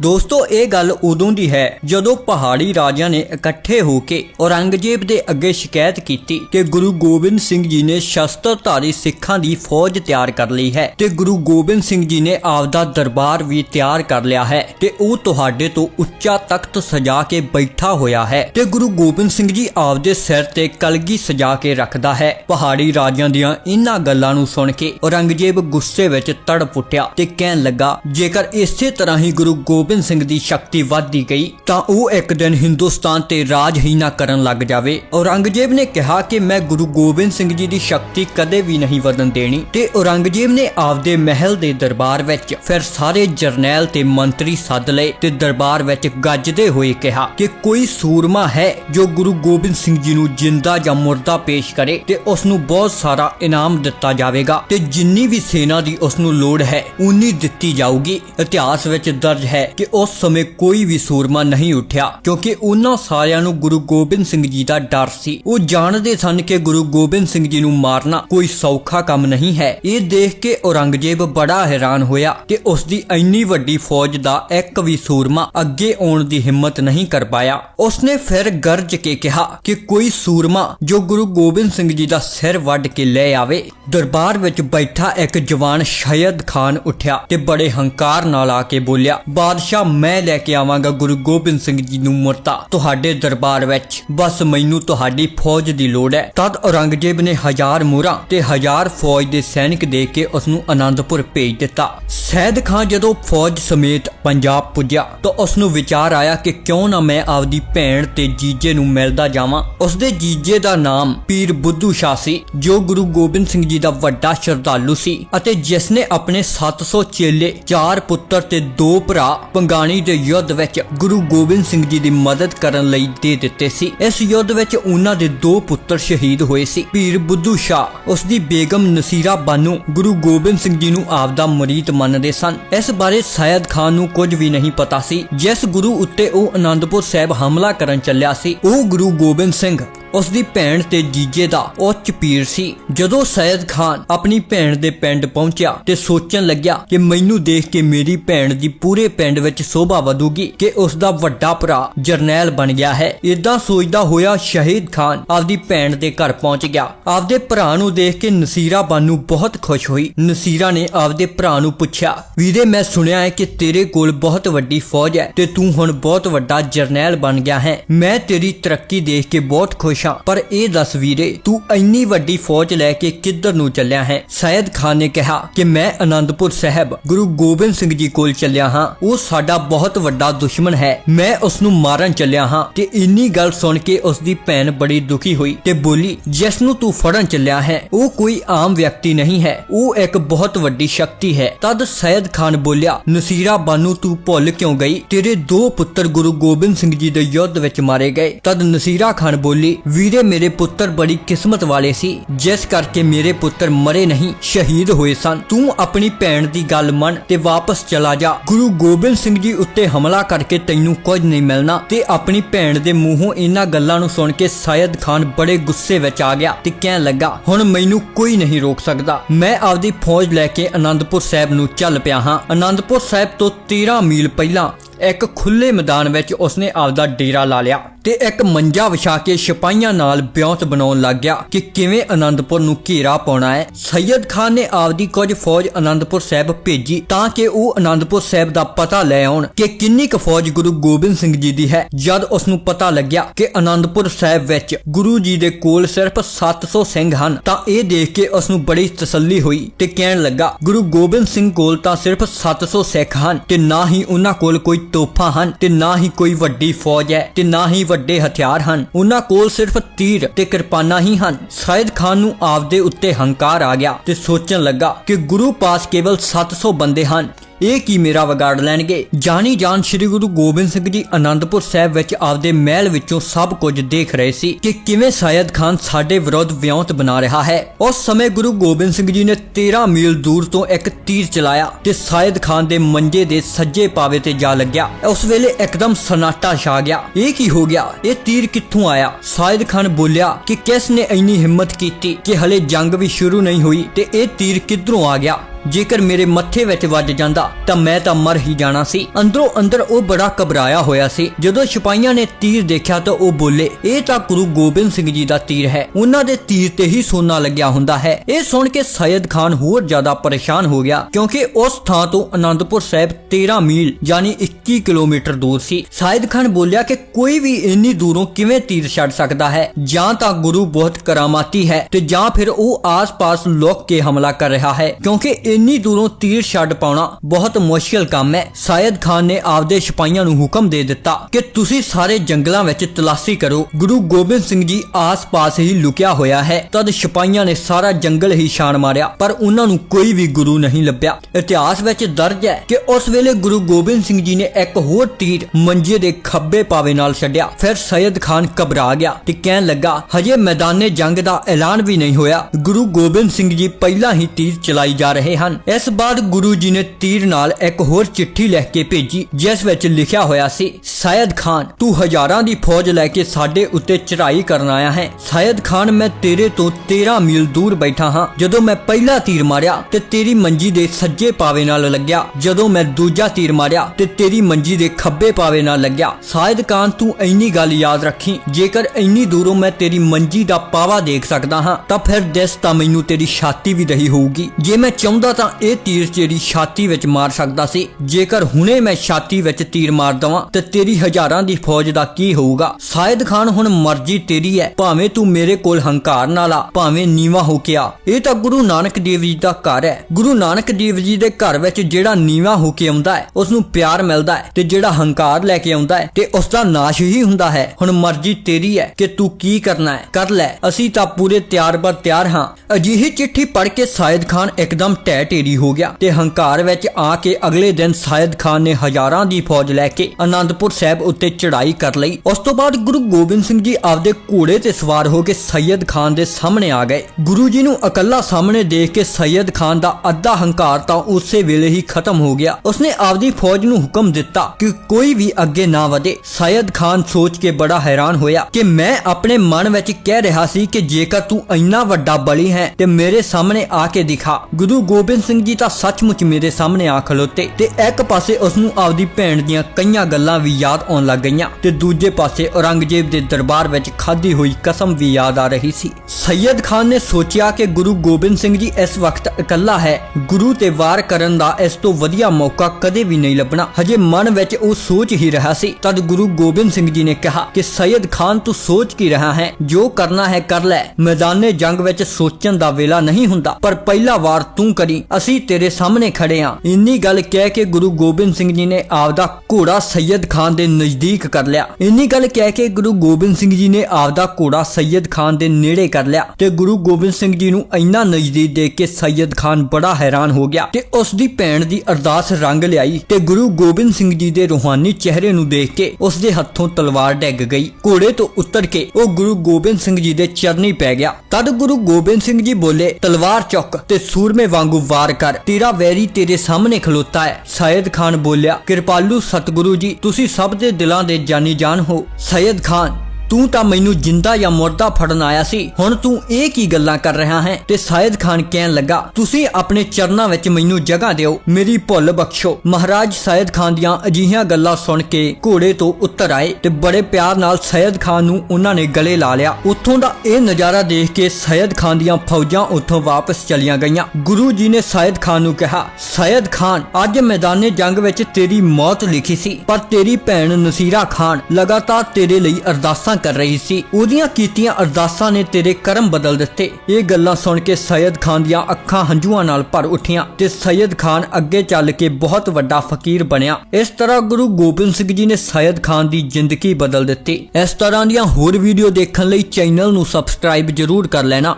ਦੋਸਤੋ, ਇਹ ਗੱਲ ਉਦੋਂ ਦੀ ਹੈ ਜਦੋਂ ਪਹਾੜੀ ਰਾਜਿਆਂ ਨੇ ਇਕੱਠੇ ਹੋ ਕੇ ਔਰੰਗਜ਼ੇਬ ਦੇ ਅੱਗੇ ਸ਼ਿਕਾਇਤ ਕੀਤੀ ਕਿ ਗੁਰੂ ਗੋਬਿੰਦ ਸਿੰਘ ਜੀ ਨੇ ਸ਼ਸਤਰਧਾਰੀ ਸਿੱਖਾਂ ਦੀ ਫੌਜ ਤਿਆਰ ਕਰ ਲਈ ਹੈ ਤੇ ਗੁਰੂ ਗੋਬਿੰਦ ਸਿੰਘ ਜੀ ਨੇ ਆਪਦਾ ਦਰਬਾਰ ਵੀ ਤਿਆਰ ਕਰ ਲਿਆ ਹੈ ਤੇ ਉਹ ਤੁਹਾਡੇ ਤੋਂ ਉੱਚਾ ਤਖਤ ਸਜਾ ਕੇ ਬੈਠਾ ਹੋਇਆ ਹੈ ਤੇ ਗੁਰੂ ਗੋਬਿੰਦ ਸਿੰਘ ਜੀ ਆਪਦੇ ਸਿਰ ਤੇ ਕਲਗੀ ਸਜਾ ਕੇ ਰੱਖਦਾ ਹੈ। ਪਹਾੜੀ ਰਾਜਿਆਂ ਦੀਆਂ ਇਹਨਾਂ ਗੱਲਾਂ ਨੂੰ ਸੁਣ ਕੇ ਔਰੰਗਜ਼ੇਬ ਗੁੱਸੇ ਵਿੱਚ ਤੜਪ ਉੱਠਿਆ ਤੇ ਕਹਿਣ ਲੱਗਾ, ਜੇਕਰ ਇਸੇ ਤਰ੍ਹਾਂ ਹੀ ਗੁਰੂ ਗੋਬਿੰਦ ਸਿੰਘ ਦੀ ਸ਼ਕਤੀ ਵੱਧਦੀ ਗਈ ਤਾਂ ਉਹ ਇੱਕ ਦਿਨ ਹਿੰਦੁਸਤਾਨ ਤੇ ਰਾਜ ਹੀ ਨਾ ਕਰਨ ਲੱਗ ਜਾਵੇ। ਔਰੰਗਜ਼ੇਬ ਨੇ ਕਿਹਾ ਕਿ ਮੈਂ ਗੁਰੂ ਗੋਬਿੰਦ ਸਿੰਘ ਜੀ ਦੀ ਸ਼ਕਤੀ ਕਦੇ ਵੀ ਨਹੀਂ ਵਧਣ ਦੇਣੀ ਤੇ ਔਰੰਗਜ਼ੇਬ ਨੇ ਆਪਦੇ ਮਹਿਲ ਦੇ ਦਰਬਾਰ ਵਿੱਚ ਫਿਰ ਸਾਰੇ ਜਰਨੈਲ ਤੇ ਮੰਤਰੀ ਸੱਦ ਲਏ ਤੇ ਦਰਬਾਰ ਵਿੱਚ ਗੱਜਦੇ ਹੋਏ ਕਿਹਾ ਕਿ ਕੋਈ ਸੂਰਮਾ ਹੈ ਜੋ ਗੁਰੂ ਗੋਬਿੰਦ ਸਿੰਘ ਜੀ ਨੂੰ ਜਿੰਦਾ ਜਾਂ ਮੁਰਦਾ ਪੇਸ਼ ਕਰੇ ਤੇ ਉਸ ਨੂੰ ਬਹੁਤ ਸਾਰਾ ਇਨਾਮ ਦਿੱਤਾ ਜਾਵੇਗਾ ਤੇ ਜਿੰਨੀ ਵੀ ਸੈਨਾ ਦੀ ਉਸ ਨੂੰ ਲੋੜ ਹੈ, ਉਨੀ ਦਿੱਤੀ ਜਾਊਗੀ। ਇਤਿਹਾਸ ਵਿੱਚ ਦਰਜ ਹੈ ਕਿ ਉਸ ਸਮੇਂ ਕੋਈ ਵੀ ਸੂਰਮਾ ਨਹੀਂ ਉੱਠਿਆ, ਕਿਉਂਕਿ ਉਹਨਾਂ ਸਾਰਿਆਂ ਨੂੰ ਗੁਰੂ ਗੋਬਿੰਦ ਸਿੰਘ ਜੀ ਦਾ ਡਰ ਸੀ। ਉਹ ਜਾਣਦੇ ਸਨ ਕਿ ਗੁਰੂ ਗੋਬਿੰਦ ਸਿੰਘ ਜੀ ਨੂੰ ਮਾਰਨਾ ਕੋਈ ਸੌਖਾ ਕੰਮ ਨਹੀਂ ਹੈ। ਇਹ ਦੇਖ ਕੇ ਔਰੰਗਜ਼ੇਬ ਬੜਾ ਹੈਰਾਨ ਹੋਇਆ ਕਿ ਉਸ ਦੀ ਇੰਨੀ ਵੱਡੀ ਫੌਜ ਦਾ ਇੱਕ ਵੀ ਸੂਰਮਾ ਅੱਗੇ ਆਉਣ ਦੀ ਹਿੰਮਤ ਨਹੀਂ ਕਰ ਪਾਇਆ। ਉਸਨੇ ਫਿਰ ਗਰਜ ਕੇ ਕਿਹਾ ਕਿ ਕੋਈ ਸੂਰਮਾ ਜੋ ਗੁਰੂ ਗੋਬਿੰਦ ਸਿੰਘ ਜੀ ਦਾ ਸਿਰ ਵੱਢ ਕੇ ਲੈ ਆਵੇ। ਦਰਬਾਰ ਵਿੱਚ ਬੈਠਾ ਇੱਕ ਜਵਾਨ ਸ਼ਾਇਦ ਖਾਨ ਉੱਠਿਆ ਤੇ ਬੜੇ ਹੰਕਾਰ ਨਾਲ ਆ ਕੇ ਬੋਲਿਆ ਬਾਦਸ਼ਾਹ ਮੈਂ ਲੈ ਕੇ ਆਵਾਂਗਾ ਗੁਰੂ ਗੋਬਿੰਦ ਸਿੰਘ ਜੀ ਨੂੰ ਮੁਰਤਾ ਤੁਹਾਡੇ ਦਰਬਾਰ ਵਿੱਚ। ਬਸ ਮੈਨੂੰ ਤੁਹਾਡੀ ਫੌਜ ਦੀ ਲੋੜ ਹੈ। ਤਦ ਔਰੰਗਜ਼ੇਬ ਨੇ ਹਜ਼ਾਰ ਮੋਹਰਾਂ ਤੇ ਹਜ਼ਾਰ ਫੌਜ ਦੇ ਸੈਨਿਕ ਦੇ ਕੇ ਉਸ ਨੂੰ ਆਨੰਦਪੁਰ ਭੇਜ ਦਿੱਤਾ। ਸੈਦ ਖਾਨ ਜਦੋਂ ਫੌਜ ਸਮੇਤ ਪੰਜਾਬ ਪੁੱਜਿਆ, ਤਾਂ ਉਸ ਨੂੰ ਵਿਚਾਰ ਆਇਆ ਕਿ ਕਿਉਂ ਨਾ ਮੈਂ ਆਪਦੀ ਭੈਣ ਤੇ ਜੀਜੇ ਨੂੰ ਮਿਲਦਾ ਜਾਵਾਂ। ਉਸ ਦੇ ਜੀਜੇ ਦਾ ਨਾਮ ਪੀਰ ਬੁੱਧੂ ਸ਼ਾਹ ਸੀ, ਜੋ ਗੁਰੂ ਗੋਬਿੰਦ ਸਿੰਘ ਜੀ ਦਾ ਵੱਡਾ ਸ਼ਰਧਾਲੂ ਸੀ ਅਤੇ ਜਿਸ ਨੇ ਆਪਣੇ 700 ਚੇਲੇ, ਚਾਰ ਪੁੱਤਰ ਤੇ ਦੋ ਭਰਾ ਪੰਗਾਣੀ ਦੇ ਯੁੱਧ ਵਿੱਚ ਗੁਰੂ ਗੋਬਿੰਦ ਸਿੰਘ ਜੀ ਦੀ ਮਦਦ ਕਰਨ ਲਈ ਦੇ ਦਿੱਤੇ ਸੀ। ਇਸ ਯੁੱਧ ਵਿੱਚ ਉਹਨਾਂ ਦੇ ਦੋ ਪੁੱਤਰ ਸ਼ਹੀਦ ਹੋਏ ਸੀ। ਪੀਰ ਬੁੱਧੂ ਸ਼ਾਹ, ਉਸ ਦੀ ਬੇਗਮ ਨਸੀਰਾ ਬਾਨੂ ਗੁਰੂ ਗੋਬਿੰਦ ਸਿੰਘ ਜੀ ਨੂੰ ਆਪਦਾ ਮਰੀਦ ਮੰਨਦੇ ਸਨ। ਇਸ ਬਾਰੇ ਸਾਇਦ ਖਾਨ ਨੂੰ ਕੁਝ ਵੀ ਨਹੀਂ ਪਤਾ ਸੀ। ਜਿਸ ਗੁਰੂ ਉੱਤੇ ਉਹ ਆਨੰਦਪੁਰ ਸਾਹਿਬ ਹਮਲਾ ਕਰਨ ਚੱਲਿਆ ਸੀ, ਉਹ ਗੁਰੂ ਗੋਬਿੰਦ ਸਿੰਘ ਉਸ ਦੀ ਭੈਣ ਤੇ ਜੀਜੇ ਦਾ ਉੱਚ ਪੀਰ ਸੀ। ਜਦੋਂ ਸੈਦ ਖਾਨ ਆਪਣੀ ਭੈਣ ਦੇ ਪਿੰਡ ਪਹੁੰਚਿਆ ਤੇ ਸੋਚਣ ਲੱਗਿਆ ਕਿ ਮੈਨੂੰ ਦੇਖ ਕੇ ਮੇਰੀ ਭੈਣ ਦੀ ਪੂਰੇ ਪਿੰਡ ਵਿੱਚ ਸ਼ੋਭਾ ਵਧੂਗੀ ਕਿ ਉਸ ਦਾ ਵੱਡਾ ਭਰਾ ਜਰਨੈਲ ਬਣ ਗਿਆ ਹੈ। ਇਦਾਂ ਸੋਚਦਾ ਹੋਇਆ ਸ਼ਹੀਦ ਖਾਨ ਆਪਦੀ ਭੈਣ ਦੇ ਘਰ ਪਹੁੰਚ ਗਿਆ। ਆਪਦੇ ਭਰਾ ਨੂੰ ਦੇਖ ਕੇ ਨਸੀਰਾ ਬਾਨੂ ਬਹੁਤ ਖੁਸ਼ ਹੋਈ। ਨਸੀਰਾ ਨੇ ਆਪਦੇ ਭਰਾ ਨੂੰ ਪੁੱਛਿਆ, ਵੀਰੇ, ਮੈਂ ਸੁਣਿਆ ਹੈ ਕਿ ਤੇਰੇ ਕੋਲ ਬਹੁਤ ਵੱਡੀ ਫੌਜ ਹੈ ਤੇ ਤੂੰ ਹੁਣ ਬਹੁਤ ਵੱਡਾ ਜਰਨੈਲ ਬਣ ਗਿਆ ਹੈ। ਮੈਂ ਤੇਰੀ ਤਰੱਕੀ ਦੇਖ ਕੇ ਬਹੁਤ ਖੁਸ਼ ਹਾਂ ਪਰ ਇਹ ਦੱਸ ਵੀਰੇ, ਤੂੰ ਇੰਨੀ ਵੱਡੀ ਫੌਜ ਲੈ ਕੇ ਕਿੱਧਰ ਨੂੰ ਚੱਲਿਆ ਹੈ? ਸੈਦ ਖਾਨ ਨੇ ਕਿਹਾ ਕਿ ਮੈਂ ਆਨੰਦਪੁਰ ਸਾਹਿਬ, ਗੁਰੂ ਗੋਬਿੰਦ ਸਿੰਘ ਜੀ ਕੋਲ ਚੱਲਿਆ ਹਾਂ। ਉਹ ਸਾਡਾ ਬਹੁਤ ਵੱਡਾ ਦੁਸ਼ਮਣ ਹੈ। ਮੈਂ ਉਸ ਨੂੰ ਮਾਰਨ ਚੱਲਿਆ ਹਾਂ ਤੇ ਇੰਨੀ ਗੱਲ ਸੁਣ ਕੇ ਉਸ ਦੀ ਭੈਣ ਬੜੀ ਦੁਖੀ ਹੋਈ ਤੇ ਬੋਲੀ, ਜਿਸ ਨੂੰ ਤੂੰ ਫੜਨ ਚੱਲਿਆ ਹੈ, ਉਹ ਕੋਈ ਆਮ ਵਿਅਕਤੀ ਨਹੀਂ ਹੈ। ਉਹ ਇੱਕ ਬਹੁਤ ਵੱਡੀ ਸ਼ਕਤੀ ਹੈ। ਤਦ ਸੈਦ ਖਾਨ ਬੋਲਿਆ, ਨਸੀਰਾ ਬਾਨੂ, ਤੂੰ ਭੁੱਲ ਕਿਉਂ ਗਈ? ਤੇਰੇ ਦੋ ਪੁੱਤਰ ਗੁਰੂ ਗੋਬਿੰਦ ਸਿੰਘ ਜੀ ਦੇ ਯੁੱਧ ਵਿੱਚ ਮਾਰੇ ਗਏ। ਤਦ ਨਸੀਰਾ ਖਾਨ ਬੋਲੀ ਵੀਰੇ ਮੇਰੇ ਪੁੱਤਰ ਬੜੀ ਕਿਸਮਤ ਵਾਲੇ ਸੀ। ਜਿਸ ਕਰਕੇ ਮੇਰੇ ਪੁੱਤਰ ਮਰੇ ਨਹੀਂ, ਸ਼ਹੀਦ ਹੋਏ ਸਨ। ਤੂੰ ਆਪਣੀ ਭੈਣ ਦੀ ਗੱਲ ਮੰਨ ਤੇ ਵਾਪਸ ਚਲਾ ਜਾ। ਗੁਰੂ ਗੋਬਿੰਦ ਸਿੰਘ ਜੀ ਉੱਤੇ ਹਮਲਾ ਕਰਕੇ ਤੈਨੂੰ ਕੁਝ ਨਹੀਂ ਮਿਲਣਾ ਤੇ ਆਪਣੀ ਭੈਣ ਦੇ ਮੂੰਹੋਂ ਇਹਨਾਂ ਗੱਲਾਂ ਨੂੰ ਸੁਣ ਕੇ ਸਾਇਦ ਖਾਨ ਬੜੇ ਗੁੱਸੇ ਵਿੱਚ ਆ ਗਿਆ ਤੇ ਕਹਿਣ ਲੱਗਾ, ਹੁਣ ਮੈਨੂੰ ਕੋਈ ਨਹੀਂ ਰੋਕ ਸਕਦਾ। ਮੈਂ ਆਪਦੀ ਫੌਜ ਲੈ ਕੇ ਆਨੰਦਪੁਰ ਸਾਹਿਬ ਨੂੰ ਚੱਲ ਪਿਆ ਹਾਂ। ਆਨੰਦਪੁਰ ਸਾਹਿਬ ਤੋਂ 13 ਮੀਲ ਪਹਿਲਾਂ ਇੱਕ ਖੁੱਲੇ ਮੈਦਾਨ ਵਿੱਚ ਉਸਨੇ ਆਪਦਾ ਡੇਰਾ ਲਾ ਲਿਆ ਤੇ ਇੱਕ ਮੰਜਾ ਵਿਛਾ ਕੇ ਸਿਪਾਹੀਆਂ ਨਾਲ ਬਿਉਂਤ ਬਣਾਉਣ ਲੱਗ ਗਿਆ ਕਿ ਕਿਵੇਂ ਆਨੰਦਪੁਰ ਨੂੰ ਘੇਰਾ ਪਾਉਣਾ ਹੈ। ਸੈਯਦ ਖਾਨ ਨੇ ਆਪਦੀ ਕੁਝ ਫੌਜ ਆਨੰਦਪੁਰ ਸਾਹਿਬ ਭੇਜੀ ਤਾਂ ਕਿ ਉਹ ਆਨੰਦਪੁਰ ਸਾਹਿਬ ਦਾ ਪਤਾ ਲੈ ਆਉਣ ਕਿ ਕਿੰਨੀ ਕੁ ਫੌਜ ਗੁਰੂ ਗੋਬਿੰਦ ਸਿੰਘ ਜੀ ਦੀ ਹੈ। ਜਦ ਉਸ ਨੂੰ ਪਤਾ ਲੱਗਿਆ ਕਿ ਅਨੰਦਪੁਰ ਸਾਹਿਬ ਵਿੱਚ ਗੁਰੂ ਜੀ ਦੇ ਕੋਲ ਸਿਰਫ 700 ਸਿੰਘ ਹਨ ਤਾਂ ਇਹ ਦੇਖ ਕੇ ਉਸ ਨੂੰ ਬੜੀ ਤਸੱਲੀ ਹੋਈ ਤੇ ਕਹਿਣ ਲੱਗਾ, ਗੁਰੂ ਗੋਬਿੰਦ ਸਿੰਘ ਕੋਲ ਤਾਂ ਸਿਰਫ 700 ਸਿੱਖ ਹਨ ਤੇ ਨਾ ਹੀ ਉਹਨਾਂ ਕੋਲ ਕੋਈ ਤੋਪਾਂ ਹਨ ਤੇ ਨਾ ਹੀ ਕੋਈ ਵੱਡੀ ਫੌਜ ਹੈ ਤੇ ਨਾ ਹੀ ਵੱਡੇ ਹਥਿਆਰ ਹਨ। ਉਹਨਾਂ ਕੋਲ ਸਿਰਫ ਤੀਰ ਤੇ ਕਿਰਪਾਨਾਂ ਹੀ ਹਨ। ਸਾਇਦ ਖਾਨ ਨੂੰ ਆਪਦੇ ਉੱਤੇ ਹੰਕਾਰ ਆ ਗਿਆ ਤੇ ਸੋਚਣ ਲੱਗਾ ਕਿ ਗੁਰੂ ਪਾਸ ਕੇਵਲ 700 ਬੰਦੇ ਹਨ। ਇਹ ਕੀ ਮੇਰਾ ਵਿਗਾੜ ਲੈਣਗੇ? ਜਾਣੀ ਜਾਨ ਸ੍ਰੀ ਗੁਰੂ ਗੋਬਿੰਦ ਸਿੰਘ ਜੀ ਆਨੰਦਪੁਰ ਸਾਹਿਬ ਵਿੱਚ ਆਪਦੇ ਮਹਿਲ ਵਿੱਚੋਂ ਸਭ ਕੁਝ ਦੇਖ ਰਹੇ ਸੀ ਕਿ ਕਿਵੇਂ ਸਾਇਦ ਖਾਨ ਸਾਡੇ ਵਿਰੁੱਧ ਵਿਉਂਤ ਬਣਾ ਰਿਹਾ ਹੈ। ਉਸ ਸਮੇਂ ਗੁਰੂ ਗੋਬਿੰਦ ਸਿੰਘ ਜੀ ਨੇ 13 ਮੀਲ ਦੂਰ ਤੋਂ ਇੱਕ ਤੀਰ ਚਲਾਇਆ ਤੇ ਸਾਇਦ ਖਾਨ ਦੇ ਮੰਜੇ ਦੇ ਸੱਜੇ ਪਾਵੇ ਤੇ ਜਾ ਲੱਗਿਆ। ਉਸ ਵੇਲੇ ਇੱਕਦਮ ਸਨਾਟਾ ਛਾ ਗਿਆ। ਇਹ ਕੀ ਹੋ ਗਿਆ? ਇਹ ਤੀਰ ਕਿੱਥੋਂ ਆਇਆ? ਸਾਇਦ ਖਾਨ ਬੋਲਿਆ ਕਿ ਕਿਸ ਨੇ ਇੰਨੀ ਹਿੰਮਤ ਕੀਤੀ ਕਿ ਹਲੇ ਜੰਗ ਵੀ ਸ਼ੁਰੂ ਨਹੀਂ ਹੋਈ ਤੇ ਇਹ ਤੀਰ ਕਿੱਧਰੋਂ ਆ ਗਿਆ? ਜੇਕਰ ਮੇਰੇ ਮੱਥੇ ਵਿੱਚ ਵੱਜ ਜਾਂਦਾ ਤਾਂ ਮੈਂ ਤਾਂ ਮਰ ਹੀ ਜਾਣਾ ਸੀ। ਅੰਦਰੋਂ ਅੰਦਰ ਉਹ ਬੜਾ ਘਬਰਾਇਆ ਹੋਇਆ ਸੀ। ਜਦੋਂ ਸਿਪਾਹੀਆਂ ਨੇ ਤੀਰ ਦੇਖਿਆ ਤਾਂ ਉਹ ਬੋਲੇ, ਇਹ ਤਾਂ ਗੁਰੂ ਗੋਬਿੰਦ ਸਿੰਘ ਜੀ ਦਾ ਤੀਰ ਹੈ। ਉਹਨਾਂ ਦੇ ਤੀਰ ਤੇ ਹੀ ਸੋਨਾ ਲੱਗਿਆ ਹੁੰਦਾ ਹੈ। ਇਹ ਸੁਣ ਕੇ ਸੈਦ ਖਾਨ ਹੋਰ ਜ਼ਿਆਦਾ ਪਰੇਸ਼ਾਨ ਹੋ ਗਿਆ, ਕਿਉਂਕਿ ਉਸ ਥਾਂ ਤੋਂ ਅਨੰਦਪੁਰ ਸਾਹਿਬ 13 ਮੀਲ, ਯਾਨੀ 21 ਕਿਲੋਮੀਟਰ ਦੂਰ ਸੀ। ਸੈਦ ਖਾਨ ਬੋਲਿਆ ਕਿ ਕੋਈ ਵੀ ਇੰਨੀ ਦੂਰੋਂ ਕਿਵੇਂ ਤੀਰ ਛੱਡ ਸਕਦਾ ਹੈ? ਜਾਂ ਤਾਂ ਗੁਰੂ ਬਹੁਤ ਕਰਾਮਾਤੀ ਹੈ ਤੇ ਜਾਂ ਫਿਰ ਉਹ ਆਸ-ਪਾਸ ਲੋਕ ਕੇ ਹਮਲਾ ਕਰ ਰਿਹਾ ਹੈ, ਕਿਉਂਕਿ ਇੰਨੀ ਦੂਰੋਂ ਤੀਰ ਛੱਡ ਪਾਉਣਾ ਬਹੁਤ ਮੁਸ਼ਕਿਲ ਕੰਮ ਹੈ। ਸਾਇਦ ਖਾਨ ਨੇ ਆਪਦੇ ਸਿਪਾਹੀਆਂ ਨੂੰ ਹੁਕਮ ਦੇ ਦਿੱਤਾ ਕਿ ਤੁਸੀਂ ਸਾਰੇ ਜੰਗਲਾਂ ਵਿੱਚ ਤਲਾਸ਼ੀ ਕਰੋ। ਗੁਰੂ ਗੋਬਿੰਦ ਸਿੰਘ ਜੀ ਆਸ-ਪਾਸ ਹੀ ਲੁਕਿਆ ਹੋਇਆ ਹੈ। ਤਦ ਸਿਪਾਹੀਆਂ ਨੇ ਸਾਰਾ ਜੰਗਲ ਹੀ ਛਾਣ ਮਾਰਿਆ, ਪਰ ਉਹਨਾਂ ਨੂੰ ਕੋਈ ਵੀ ਗੁਰੂ ਨਹੀਂ ਲੱਭਿਆ। ਇਤਿਹਾਸ ਵਿੱਚ ਦਰਜ ਹੈ ਕਿ ਉਸ ਵੇਲੇ ਗੁਰੂ ਗੋਬਿੰਦ ਸਿੰਘ ਜੀ ਨੇ ਇੱਕ ਹੋਰ ਤੀਰ ਮੰਜੇ ਦੇ ਖੱਬੇ ਪਾਵੇ ਨਾਲ ਛੱਡਿਆ। ਫਿਰ ਸੈਦ ਖਾਨ ਘਬਰਾ ਗਿਆ ਤੇ ਕਹਿਣ ਲੱਗਾ, ਹਜੇ ਮੈਦਾਨੇ ਜੰਗ ਦਾ ਐਲਾਨ ਵੀ ਨਹੀਂ ਹੋਇਆ। ਗੁਰੂ ਗੋਬਿੰਦ ਸਿੰਘ ਜੀ ਪਹਿਲਾਂ ਹੀ ਤੀਰ ਚਲਾਈ ਜਾ ਰਹੇ ਹਨ। ਇਸ ਬਾਅਦ ਗੁਰੂ ਜੀ ਨੇ ਤੀਰ ਨਾਲ ਇੱਕ ਹੋਰ ਚਿੱਠੀ ਲਿਖ ਕੇ ਭੇਜੀ, ਜਿਸ ਵਿੱਚ ਲਿਖਿਆ ਹੋਇਆ ਸੀ ਸੈਦ ਖਾਨ, ਤੂੰ ਹਜ਼ਾਰਾਂ ਦੀ ਫੌਜ ਲੈ ਕੇ ਸਾਡੇ ਉੱਤੇ ਚੜ੍ਹਾਈ ਕਰਨ ਆਇਆ ਹੈ। ਸੈਦ ਖਾਨ, ਮੈਂ ਤੇਰੇ ਤੋਂ 13 ਮੀਲ ਦੂਰ ਬੈਠਾ ਹਾਂ। ਜਦੋਂ ਮੈਂ ਪਹਿਲਾ ਤੀਰ ਮਾਰਿਆ, ਤੇ ਤੇਰੀ ਮੰਜੀ ਦੇ ਸੱਜੇ ਪਾਵੇ ਨਾਲ ਲੱਗਿਆ। ਜਦੋਂ ਮੈਂ ਦੂਜਾ ਤੀਰ ਮਾਰਿਆ, ਤੇ ਤੇਰੀ ਮੰਜੀ ਦੇ ਖੱਬੇ ਪਾਵੇ ਨਾਲ ਲੱਗਿਆ। ਸ਼ਾਇਦ ਖਾਨ, ਤੂੰ ਇੰਨੀ ਗੱਲ ਯਾਦ ਰੱਖੀ। ਜੇਕਰ ਇੰਨੀ ਦੂਰੋਂ ਮੈਂ ਤੇਰੀ ਮੰਜੀ ਦਾ ਪਾਵਾ ਦੇਖ ਸਕਦਾ ਹਾਂ, ਤਾਂ ਫਿਰ ਦਿਸ ਤਾਂ ਮੈਨੂੰ ਤੇਰੀ ਛਾਤੀ ਵੀ ਰਹੀ ਹੋਊਗੀ। ਜੇ ਮੈਂ ਚਾਹੁੰਦਾ ਤਾਂ ਇਹ ਤੀਰ ਤੇਰੀ ਛਾਤੀ ਵਿੱਚ ਮਾਰ ਸਕਦਾ ਸੀ। ਜੇਕਰ ਹੁਣੇ ਮੈਂ ਛਾਤੀ ਵਿੱਚ ਤੀਰ ਮਾਰ ਦਵਾਂ, ਤੇ ਤੇਰੀ ਹਜ਼ਾਰਾਂ ਦੀ ਫੌਜ ਦਾ ਕੀ ਹੋਊਗਾ? ਸ਼ਾਇਦ ਖਾਨ ਹੁਣ ਮਰਜ਼ੀ ਤੇਰੀ ਹੈ। ਭਾਵੇਂ ਤੂੰ ਮੇਰੇ ਕੋਲ ਹੰਕਾਰ ਨਾਲ ਆ, ਭਾਵੇਂ ਨੀਵਾ ਹੋ ਕੇ ਆ। ਇਹ ਤਾਂ ਗੁਰੂ ਨਾਨਕ ਦੇਵ ਜੀ ਦਾ ਘਰ ਹੈ। ਗੁਰੂ ਨਾਨਕ ਦੇਵ ਜੀ ਦੇ ਘਰ ਵਿੱਚ ਜਿਹੜਾ ਨੀਵਾ ਹੋ ਕੇ ਆਉਂਦਾ ਹੈ ਉਸ ਨੂੰ ਪਿਆਰ ਮਿਲਦਾ ਹੈ ਤੇ ਜਿਹੜਾ ਹੰਕਾਰ ਲੈ ਕੇ ਆਉਂਦਾ ਹੈ, ਤੇ ਉਸ ਦਾ ਨਾਸ਼ ਹੀ ਹੁੰਦਾ ਹੈ। ਹੁਣ ਮਰਜ਼ੀ ਤੇਰੀ ਹੈ ਕਿ ਤੂੰ ਕੀ ਕਰਨਾ ਹੈ। ਕਰ ਲੈ, ਅਸੀਂ ਤਾਂ ਪੂਰੇ ਤਿਆਰ ਬਰ ਤਿਆਰ ਹਾਂ। ਅਜਿਹੀ ਚਿੱਠੀ ਪੜ੍ਹ ਕੇ ਸਾਇਦ ਖਾਨ ਇੱਕਦਮ ਟਹਿ ਢੇਰੀ ਹੋ ਗਿਆ ਤੇ ਹੰਕਾਰ ਵਿੱਚ ਆ ਕੇ ਅਗਲੇ ਦਿਨ ਸਾਇਦ ਖਾਨ ਨੇ ਹਜ਼ਾਰਾਂ ਦੀ ਫੌਜ ਲੈ ਕੇ ਅਨੰਦਪੁਰ ਸਾਹਿਬ ਉੱਤੇ ਚੜ੍ਹਾਈ ਕਰ ਲਈ। ਉਸ ਤੋਂ ਬਾਅਦ ਗੁਰੂ ਗੋਬਿੰਦ ਸਿੰਘ ਜੀ ਆਪਦੇ ਘੋੜੇ ਤੇ ਸਵਾਰ ਹੋ ਕੇ ਸੈਯਦ ਖਾਨ ਦੇ ਸਾਹਮਣੇ ਆ ਗਏ। ਗੁਰੂ ਜੀ ਨੂੰ ਇਕੱਲਾ ਸਾਹਮਣੇ ਦੇਖ ਕੇ ਸੈਯਦ ਖਾਨ ਦਾ ਅੱਧਾ ਹੰਕਾਰ ਤਾਂ ਉਸੇ ਵੇਲੇ ਹੀ ਖਤਮ ਹੋ ਗਿਆ। ਉਸਨੇ ਆਪਦੀ ਫੌਜ ਨੂੰ ਹੁਕਮ ਦਿੱਤਾ ਕਿ ਕੋਈ ਵੀ ਅੱਗੇ ਨਾ ਵਧੇ। ਸੈਯਦ ਖਾਨ ਸੋਚ ਕੇ ਬੜਾ ਹੈਰਾਨ ਹੋਇਆ ਕਿ ਮੈਂ ਆਪਣੇ ਮਨ ਵਿੱਚ ਕਹਿ ਰਿਹਾ ਸੀ ਕਿ ਜੇਕਰ ਤੂੰ ਇੰਨਾ ਵੱਡਾ ਬਲੀ ਹੈ ਤੇ ਮੇਰੇ ਸਾਹਮਣੇ ਆ ਕੇ ਦਿਖਾ। ਗੁਰੂ ਗੋਬਿੰਦ ਸਿੰਘ ਜੀ ਤਾਂ ਸੱਚਮੁੱਚ ਮੇਰੇ ਸਾਹਮਣੇ ਆ ਖਲੋਤੇ ਤੇ ਇੱਕ ਪਾਸੇ ਉਸ ਨੂੰ ਆਪਦੀ ਭੈਣ ਦੀਆਂ ਕਈਆਂ ਗੱਲਾਂ ਵੀ ਯਾਦ ਆਉਣ ਲੱਗ ਗਈਆਂ, ਤੇ ਦੂਜੇ ਪਾਸੇ ਔਰੰਗਜ਼ੇਬ ਦੇ ਦਰਬਾਰ ਵਿੱਚ ਖਾਧੀ ਹੋਈ ਕਸਮ ਵੀ ਯਾਦ ਆ ਰਹੀ ਸੀ। ਸੈਯਦ ਖਾਨ ਨੇ ਸੋਚਿਆ ਕਿ ਗੁਰੂ ਗੋਬਿੰਦ ਸਿੰਘ ਜੀ ਇਸ ਵਕਤ ਇਕੱਲਾ ਹੈ, ਗੁਰੂ ਤੇ ਵਾਰ ਕਰਨ ਦਾ ਇਸ ਤੋਂ ਵਧੀਆ ਮੌਕਾ ਕਦੇ ਵੀ ਨਹੀਂ ਲੱਭਣਾ। ਹਜੇ ਮਨ ਵਿੱਚ ਉਹ ਸੋਚ ਹੀ ਰਿਹਾ ਸੀ। ਤਦ ਗੁਰੂ ਗੋਬਿੰਦ ਸਿੰਘ ਜੀ ਨੇ ਕਿਹਾ ਕਿ ਸੈਯਦ ਖਾਨ ਤੂੰ ਸੋਚ ਕੀ ਰਿਹਾ ਹੈ? ਜੋ ਕਰਨਾ ਹੈ ਕਰ ਲੈ। ਮੈਦਾਨੇ ਜੰਗ ਵਿੱਚ ਸੋਚਣ ਦਾ ਵੇਲਾ ਨਹੀਂ ਹੁੰਦਾ, ਪਰ ਪਹਿਲਾ ਵਾਰ ਤੂੰ ਕਰੀ। ਅਸੀਂ ਤੇਰੇ ਸਾਹਮਣੇ ਖੜੇ ਆਂ। ਇੰਨੀ ਗੱਲ ਕਹਿ ਕੇ ਗੁਰੂ ਗੋਬਿੰਦ ਸਿੰਘ ਜੀ ਨੇ ਆਪਦਾ ਘੋੜਾ ਸੈਯਦ ਖਾਨ ਦੇ ਨਜ਼ਦੀਕ ਕਰ ਲਿਆ। ਇੰਨੀ ਗੱਲ ਕਹਿ ਕੇ ਗੁਰੂ ਗੋਬਿੰਦ ਸਿੰਘ ਜੀ ਨੇ ਆਪਦਾ ਘੋੜਾ ਸੈਯਦ ਖਾਨ ਦੇ ਨੇੜੇ ਕਰ ਲਿਆ ਤੇ ਗੁਰੂ ਗੋਬਿੰਦ ਸਿੰਘ ਜੀ ਨੂੰ ਇੰਨਾ ਨਜ਼ਦੀਕ ਦੇਖ ਕੇ ਸੈਯਦ ਖਾਨ ਬੜਾ ਹੈਰਾਨ ਹੋ ਗਿਆ ਤੇ ਉਸ ਦੀ ਭੈਣ ਦੀ ਅਰਦਾਸ ਰੰਗ ਲਿਆਈ ਤੇ ਗੁਰੂ ਗੋਬਿੰਦ ਸਿੰਘ ਜੀ ਦੇ ਰੂਹਾਨੀ ਚਿਹਰੇ ਨੂੰ ਦੇਖ ਕੇ ਉਸ ਦੇ ਹੱਥੋਂ ਤਲਵਾਰ ਡਿੱਗ ਗਈ। ਘੋੜੇ ਤੋਂ ਉਤਰ ਕੇ ਉਹ ਗੁਰੂ ਗੋਬਿੰਦ ਸਿੰਘ ਜੀ ਦੇ ਚਰਨੀ ਪੈ ਗਿਆ। ਤਦ ਗੁਰੂ ਗੋਬਿੰਦ ਸਿੰਘ ਜੀ ਬੋਲੇ, ਤਲਵਾਰ ਚੁੱਕ ਤੇ ਸੂਰਮੇ ਵਾਂਗੂ ਵਾਰ ਕਰ। ਤੇਰਾ ਵੈਰੀ ਤੇਰੇ ਸਾਹਮਣੇ ਖਲੋਤਾ ਹੈ। ਸੈਦ ਖਾਨ ਬੋਲਿਆ, ਕਿਰਪਾਲੂ ਸਤਿਗੁਰੂ ਜੀ, ਤੁਸੀਂ ਸਭ ਦੇ ਦਿਲਾਂ ਦੇ ਜਾਨੀ ਜਾਨ ਹੋ। ਸੈਦ ਖਾਨ ਤੂੰ ਤਾਂ ਮੈਨੂੰ ਜਿੰਦਾ ਜਾਂ ਮੁਰਦਾ ਫੜਨ ਆਇਆ ਸੀ। ਹੁਣ ਤੂੰ ਇਹ ਕੀ ਗੱਲਾਂ ਕਰ ਰਿਹਾ ਹੈ? ਤੇ ਸਾਇਦ ਖਾਨ ਕਹਿਣ ਲੱਗਾ, ਤੁਸੀਂ ਆਪਣੇ ਚਰਨਾਂ ਵਿੱਚ ਮੈਨੂੰ ਜਗ੍ਹਾ ਦਿਓ, ਮੇਰੀ ਭੁੱਲ ਬਖਸ਼ੋ। ਮਹਾਰਾਜ ਸਾਇਦ ਖਾਨ ਦੀਆਂ ਅਜਿਹੀਆਂ ਗੱਲਾਂ ਸੁਣ ਕੇ ਘੋੜੇ ਤੋਂ ਉੱਤਰ ਆਏ ਤੇ ਬੜੇ ਪਿਆਰ ਨਾਲ ਸੈਦ ਖਾਨ ਨੂੰ ਉਹਨਾਂ ਨੇ ਗਲੇ ਲਾ ਲਿਆ। ਉੱਥੋਂ ਦਾ ਇਹ ਨਜ਼ਾਰਾ ਦੇਖ ਕੇ ਸੈਦ ਖਾਨ ਦੀਆਂ ਫੌਜਾਂ ਉੱਥੋਂ ਵਾਪਸ ਚਲੀਆਂ ਗਈਆਂ। ਗੁਰੂ ਜੀ ਨੇ ਸੈਦ ਖਾਨ ਨੂੰ ਕਿਹਾ, ਸਾਇਦ ਖਾਨ, ਅੱਜ ਮੈਦਾਨੇ ਜੰਗ ਵਿੱਚ ਤੇਰੀ ਮੌਤ ਲਿਖੀ ਸੀ, ਪਰ ਤੇਰੀ ਭੈਣ ਨਸੀਰਾ ਖਾਨ ਲਗਾਤਾਰ ਤੇਰੇ ਲਈ ਅਰਦਾਸਾਂ ਕਰ ਰਹੀ ਸੀ। ਉਹਦੀਆਂ ਕੀਤੀਆਂ ਅਰਦਾਸਾਂ ਨੇ ਤੇਰੇ ਕਰਮ ਬਦਲ ਦਿੱਤੇ। ਇਹ ਗੱਲਾਂ ਸੁਣ ਕੇ ਸੈਦ ਖਾਨ ਦੀਆਂ ਅੱਖਾਂ ਹੰਝੂਆਂ ਨਾਲ ਭਰ ਉੱਠੀਆਂ ਤੇ ਸੈਦ ਖਾਨ ਅੱਗੇ ਚੱਲ ਕੇ ਬਹੁਤ ਵੱਡਾ ਫਕੀਰ ਬਣਿਆ। ਇਸ ਤਰ੍ਹਾਂ ਗੁਰੂ ਗੋਬਿੰਦ ਸਿੰਘ ਜੀ ਨੇ ਸੈਦ ਖਾਨ ਦੀ ਜ਼ਿੰਦਗੀ ਬਦਲ ਦਿੱਤੀ। ਇਸ ਤਰ੍ਹਾਂ ਦੀਆਂ ਹੋਰ ਵੀਡੀਓ ਦੇਖਣ ਲਈ ਚੈਨਲ ਨੂੰ ਸਬਸਕ੍ਰਾਈਬ ਜ਼ਰੂਰ ਕਰ ਲੈਣਾ।